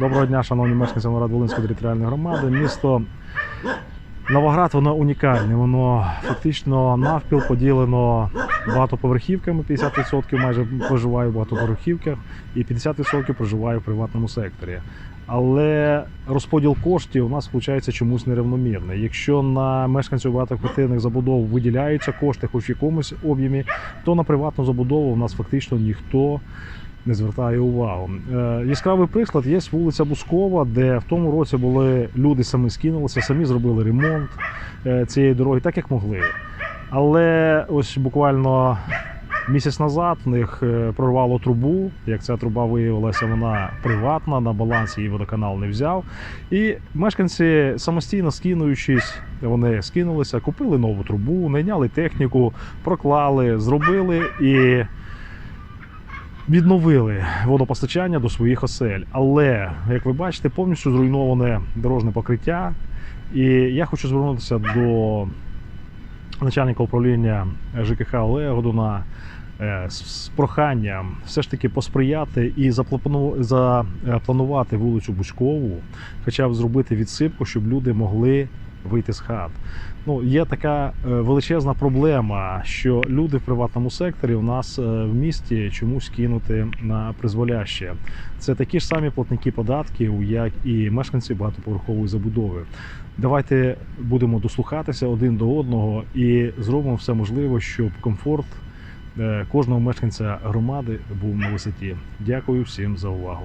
Доброго дня, шановні мешканці Новоград-Волинської територіальної громади. Місто Новоград воно унікальне. Воно фактично навпіл поділено багатоповерхівками. 50% майже проживає в багатоповерхівках, і 50% проживає в приватному секторі. Але розподіл коштів у нас виходить чомусь нерівномірний. Якщо на мешканців багатоквартирних забудов виділяються кошти, хоч в якомусь об'ємі, то на приватну забудову у нас фактично ніхто не звертає увагу. Е, яскравий приклад є вулиця Бускова, де в тому році були люди самі скинулися, самі зробили ремонт е, цієї дороги, так як могли. Але ось буквально місяць назад в них е, прорвало трубу. Як ця труба виявилася, вона приватна, на балансі її водоканал не взяв. І мешканці самостійно скинуючись, вони скинулися, купили нову трубу, найняли техніку, проклали, зробили і відновили водопостачання до своїх осель. Але, як ви бачите, повністю зруйноване дорожне покриття. І я хочу звернутися до начальника управління ЖКХ Олега Годуна е, з проханням все ж таки посприяти і заплану- запланувати вулицю Бузькову, хоча б зробити відсипку, щоб люди могли вийти з хат. Ну, є така е, величезна проблема, що люди в приватному секторі у нас е, в місті чомусь кинути на призволяще. Це такі ж самі платники податків, як і мешканці багатоповерхової забудови. Давайте будемо дослухатися один до одного і зробимо все можливе, щоб комфорт е, кожного мешканця громади був на висоті. Дякую всім за увагу.